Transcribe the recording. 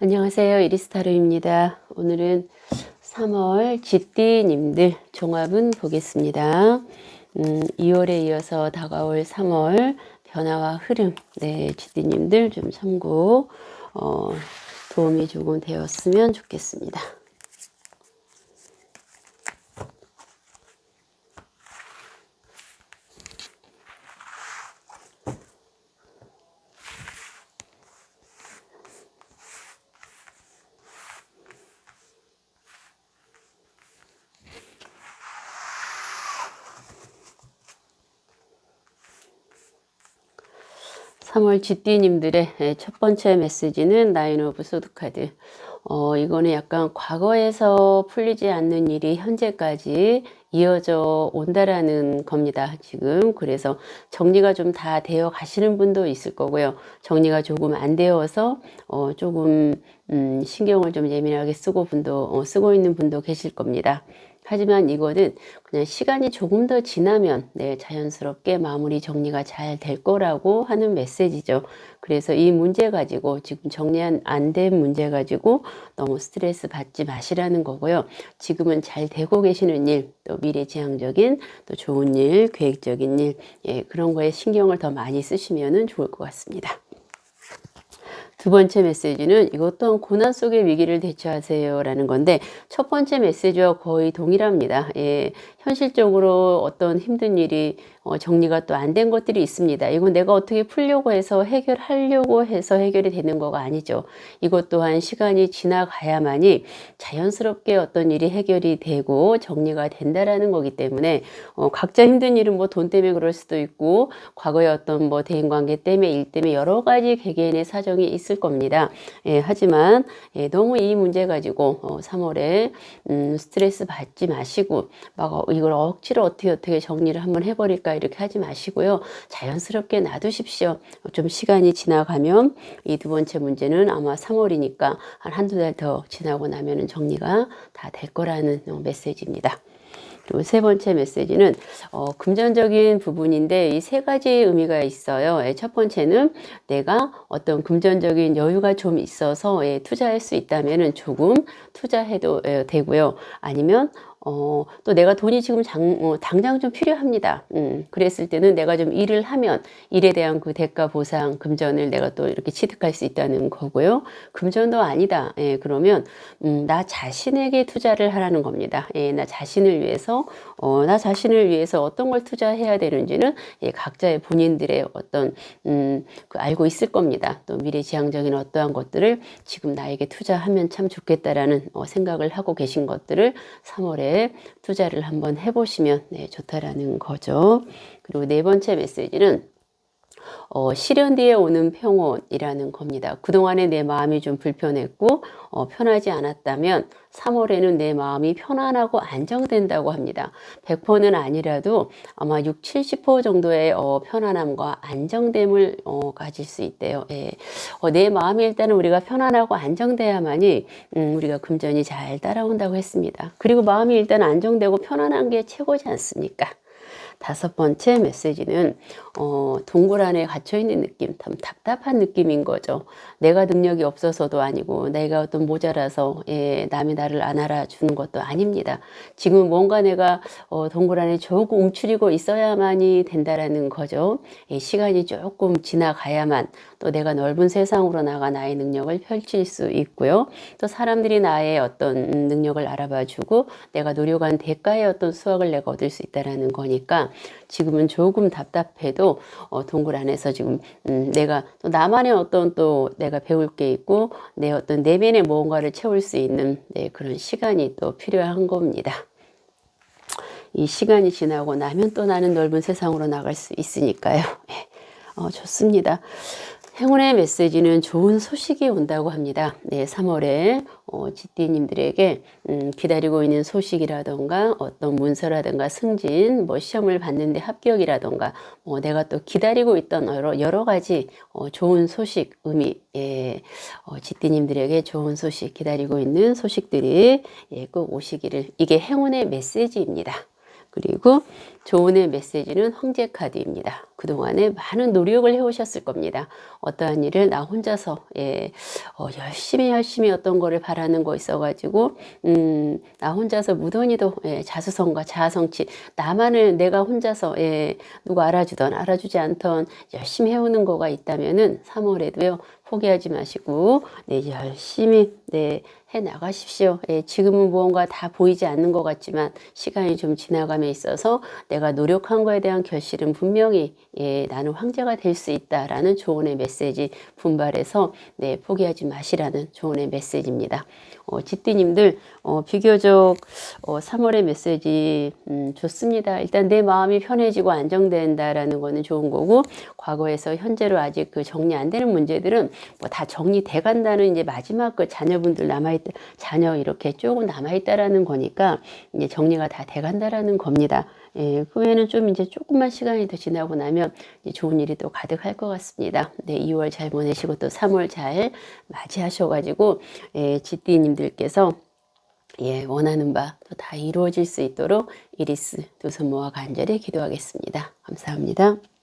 안녕하세요. 이리스타르입니다. 오늘은 3월 쥐띠님들 종합은 보겠습니다. 음, 2월에 이어서 다가올 3월 변화와 흐름, 네, 쥐띠님들 좀 참고, 어, 도움이 조금 되었으면 좋겠습니다. 3월 GD님들의 첫 번째 메시지는 나인 오브 소드카드. 어, 이거는 약간 과거에서 풀리지 않는 일이 현재까지 이어져 온다라는 겁니다. 지금. 그래서 정리가 좀 다 되어 가시는 분도 있을 거고요. 정리가 조금 안 되어서, 어, 조금, 음, 신경을 좀 예민하게 쓰고 분도, 어, 쓰고 있는 분도 계실 겁니다. 하지만 이거는 그냥 시간이 조금 더 지나면 네, 자연스럽게 마무리 정리가 잘 될 거라고 하는 메시지죠. 그래서 이 문제 가지고 지금 정리 안 된 문제 가지고 너무 스트레스 받지 마시라는 거고요. 지금은 잘 되고 계시는 일, 또 미래지향적인 또 좋은 일, 계획적인 일, 예, 그런 거에 신경을 더 많이 쓰시면 좋을 것 같습니다. 두 번째 메시지는 이것 또한 고난 속의 위기를 대처하세요 라는 건데 첫 번째 메시지와 거의 동일합니다. 예, 현실적으로 어떤 힘든 일이 어, 정리가 또 안 된 것들이 있습니다. 이건 내가 어떻게 풀려고 해서 해결하려고 해서 해결이 되는 거가 아니죠. 이것 또한 시간이 지나가야만이 자연스럽게 어떤 일이 해결이 되고 정리가 된다라는 거기 때문에 어, 각자 힘든 일은 뭐 돈 때문에 그럴 수도 있고 과거에 어떤 뭐 대인관계 때문에 일 때문에 여러 가지 개개인의 사정이 있을 겁니다. 예, 하지만 예, 너무 이 문제 가지고 어, 3월에 음, 스트레스 받지 마시고 막 어, 이걸 억지로 어떻게 어떻게 정리를 한번 해버릴까 이렇게 하지 마시고요. 자연스럽게 놔두십시오. 좀 시간이 지나가면 이 두 번째 문제는 아마 3월이니까 한 한두 달 더 지나고 나면은 정리가 다 될 거라는 메시지입니다. 그리고 세 번째 메시지는 어, 금전적인 부분인데 이 세 가지 의미가 있어요. 예, 첫 번째는 내가 어떤 금전적인 여유가 좀 있어서 예, 투자할 수 있다면 조금 투자해도 예, 되고요. 아니면 어, 또 내가 돈이 지금 장, 어, 당장 좀 필요합니다. 음, 그랬을 때는 내가 좀 일을 하면 일에 대한 그 대가 보상 금전을 내가 또 이렇게 취득할 수 있다는 거고요. 금전도 아니다. 예, 그러면 음, 나 자신에게 투자를 하라는 겁니다. 예, 나 자신을 위해서 어, 나 자신을 위해서 어떤 걸 투자해야 되는지는 예, 각자의 본인들의 어떤 음, 그 알고 있을 겁니다. 또 미래지향적인 어떠한 것들을 지금 나에게 투자하면 참 좋겠다라는 어, 생각을 하고 계신 것들을 3월에 투자를 한번 해보시면 네, 좋다라는 거죠. 그리고 네 번째 메시지는 어, 실현 뒤에 오는 평온이라는 겁니다. 그동안에 내 마음이 좀 불편했고 어, 편하지 않았다면 3월에는 내 마음이 편안하고 안정된다고 합니다. 100%는 아니라도 아마 6, 70% 정도의 어, 편안함과 안정됨을 어, 가질 수 있대요. 예. 어, 내 마음이 일단은 우리가 편안하고 안정돼야만이 음, 우리가 금전이 잘 따라온다고 했습니다. 그리고 마음이 일단 안정되고 편안한 게 최고지 않습니까? 다섯 번째 메시지는 어, 동굴 안에 갇혀 있는 느낌, 참 답답한 느낌인 거죠. 내가 능력이 없어서도 아니고 내가 어떤 모자라서 예, 남이 나를 안 알아주는 것도 아닙니다. 지금 뭔가 내가 어, 동굴 안에 조금 움츠리고 있어야만이 된다라는 거죠. 예, 시간이 조금 지나가야만 또 내가 넓은 세상으로 나가 나의 능력을 펼칠 수 있고요. 또 사람들이 나의 어떤 능력을 알아봐주고 내가 노력한 대가의 어떤 수확을 내가 얻을 수 있다라는 거니까 지금은 조금 답답해도 어, 동굴 안에서 지금 음, 내가 또 나만의 어떤 또 내가 배울 게 있고 내 어떤 내면의 무언가를 채울 수 있는 네, 그런 시간이 또 필요한 겁니다. 이 시간이 지나고 나면 또 나는 넓은 세상으로 나갈 수 있으니까요. 네, 어, 좋습니다. 행운의 메시지는 좋은 소식이 온다고 합니다. 네, 3월에 어, 지띠님들에게 음, 기다리고 있는 소식이라던가 어떤 문서라든가 승진, 뭐 시험을 봤는데 합격이라던가 뭐 내가 또 기다리고 있던 여러, 여러 가지 어, 좋은 소식, 의미, 예, 어, 지띠님들에게 좋은 소식 기다리고 있는 소식들이 예, 꼭 오시기를 이게 행운의 메시지입니다. 그리고 조은의 메시지는 황제 카드입니다. 그동안에 많은 노력을 해오셨을 겁니다. 어떠한 일을 나 혼자서 예, 어, 열심히 열심히 어떤 거를 바라는 거 있어가지고 음, 나 혼자서 무던히도 예, 자수성가 자아성취 나만을 내가 혼자서 예, 누가 알아주던 알아주지 않던 열심히 해오는 거가 있다면은 3월에도요 포기하지 마시고 네, 열심히 네, 해 나가십시오. 예, 지금은 무언가 다 보이지 않는 것 같지만 시간이 좀 지나감에 있어서 내가 노력한 거에 대한 결실은 분명히 예, 나는 황제가 될 수 있다라는 조언의 메시지 분발해서 네, 포기하지 마시라는 조언의 메시지입니다. 어, 지띠님들 어, 비교적 어, 3월의 메시지 음, 좋습니다. 일단 내 마음이 편해지고 안정된다라는 거는 좋은 거고 과거에서 현재로 아직 그 정리 안 되는 문제들은 뭐 다 정리돼 간다는 이제 마지막 그 자녀분들 남아있다 자녀 이렇게 조금 남아있다라는 거니까 이제 정리가 다 돼 간다라는 겁니다. 예, 그 외에는 좀 이제 조금만 시간이 더 지나고 나면 이제 좋은 일이 또 가득할 것 같습니다. 네, 2월 잘 보내시고 또 3월 잘 맞이하셔가지고 예, 지띠님들께서 예, 원하는 바 또 다 이루어질 수 있도록 이리스 두 손 모아 간절히 기도하겠습니다. 감사합니다.